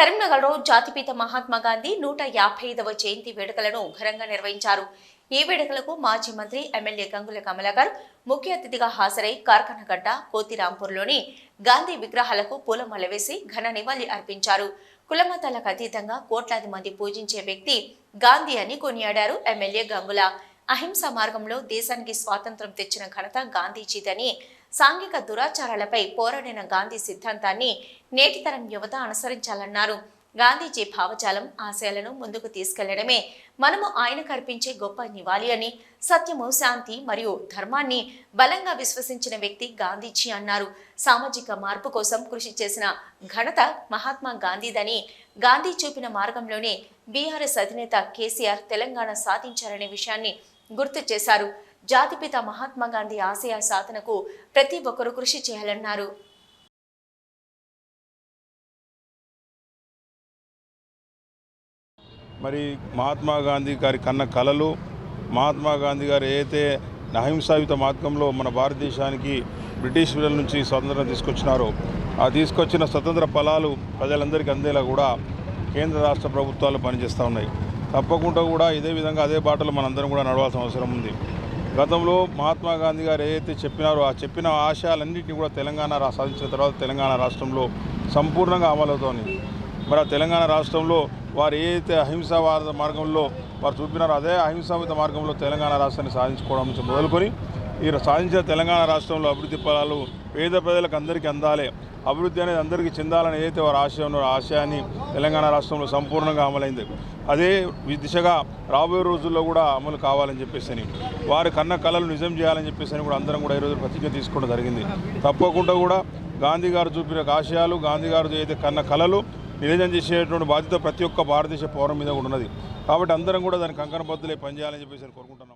కరీంనగర్లో జాతిపిత మహాత్మా గాంధీ నూట యాభై ఐదవ జయంతి వేడుకలను ఘనంగా నిర్వహించారు. ఈ వేడుకలకు మాజీ మంత్రి ఎమ్మెల్యే గంగుల కమలాకర్ ముఖ్య అతిథిగా హాజరై కార్ఖానగడ్డ కోతిరాంపూర్లోని గాంధీ విగ్రహాలకు పూలమాల వేసి ఘన నివాళి అర్పించారు. కులమతాలకు అతీతంగా కోట్లాది మంది పూజించే వ్యక్తి గాంధీ అని కొనియాడారు ఎమ్మెల్యే గంగుల. అహింస మార్గంలో దేశానికి స్వాతంత్రం తెచ్చిన ఘనత గాంధీజీదని. సాంఘిక దురాచారాలపై పోరాడిన గాంధీ సిద్ధాంతాన్ని నేటితరం యువత అనుసరించాలన్నారు. గాంధీజీ భావజాలం ఆశయాలను ముందుకు తీసుకెళ్ళడమే మనము ఆయన కల్పించే గొప్ప నివాళి అని సత్యము శాంతి మరియు ధర్మాన్ని బలంగా విశ్వసించిన వ్యక్తి గాంధీజీ అన్నారు. సామాజిక మార్పు కోసం కృషి చేసిన ఘనత మహాత్మా గాంధీదని. గాంధీ చూపిన మార్గంలోనే బీఆర్ఎస్ అధినేత కేసీఆర్ తెలంగాణ సాధించారనే విషయాన్ని గుర్తు చేశారు. జాతిపిత మహాత్మా గాంధీ ఆశయ సాధనకు ప్రతి ఒక్కరూ కృషి చేయాలన్నారు. మరి మహాత్మా గాంధీ గారి కన్న కళలు మహాత్మా గాంధీ గారు ఏదైతే అహింసాయుత మార్గంలో మన భారతదేశానికి బ్రిటిష్ వీళ్ళ నుంచి స్వతంత్రం తీసుకొచ్చినారో ఆ తీసుకొచ్చిన స్వతంత్ర ఫలాలు ప్రజలందరికీ అందేలా కూడా కేంద్ర రాష్ట్ర ప్రభుత్వాలు పనిచేస్తూ ఉన్నాయి. తప్పకుండా కూడా ఇదే విధంగా అదే బాటలో మనందరం కూడా నడవాల్సిన అవసరం ఉంది. గతంలో మహాత్మా గాంధీ గారు ఏదైతే చెప్పినారో ఆ చెప్పిన ఆశయాలన్నింటినీ కూడా తెలంగాణ సాధించిన తర్వాత తెలంగాణ రాష్ట్రంలో సంపూర్ణంగా అమలవుతోంది మరి ఆ తెలంగాణ రాష్ట్రంలో వారు ఏదైతే అహింసావాద మార్గంలో వారు చూపినారో అదే అహింసావిత మార్గంలో తెలంగాణ రాష్ట్రాన్ని సాధించుకోవడం నుంచి మొదలుకొని ఈ సాధించిన తెలంగాణ రాష్ట్రంలో అభివృద్ధి ఫలాలు పేద ప్రజలకు అందరికీ అందాలి. అభివృద్ధి అనేది అందరికీ చెందాలని ఏదైతే వారు ఆశయం ఉన్నారో ఆశయాన్ని తెలంగాణ రాష్ట్రంలో సంపూర్ణంగా అమలైంది. అదే దిశగా రాబోయే రోజుల్లో కూడా అమలు కావాలని చెప్పేసి వారి కన్న కళలు నిజం చేయాలని చెప్పేసి కూడా అందరం కూడా ఈరోజు ప్రతిజ్ఞ తీసుకోవడం జరిగింది. తప్పకుండా కూడా గాంధీ గారు చూపిన ఆశయాలు గాంధీ గారు ఏదైతే కన్న కళలు నివేదన చేసేటువంటి బాధ్యత ప్రతి ఒక్క భారతదేశ పౌరం మీద కూడా ఉన్నది. కాబట్టి అందరం కూడా దానికి కంకణ బద్దులే పనిచేయాలని చెప్పేసి కోరుకుంటున్నాం.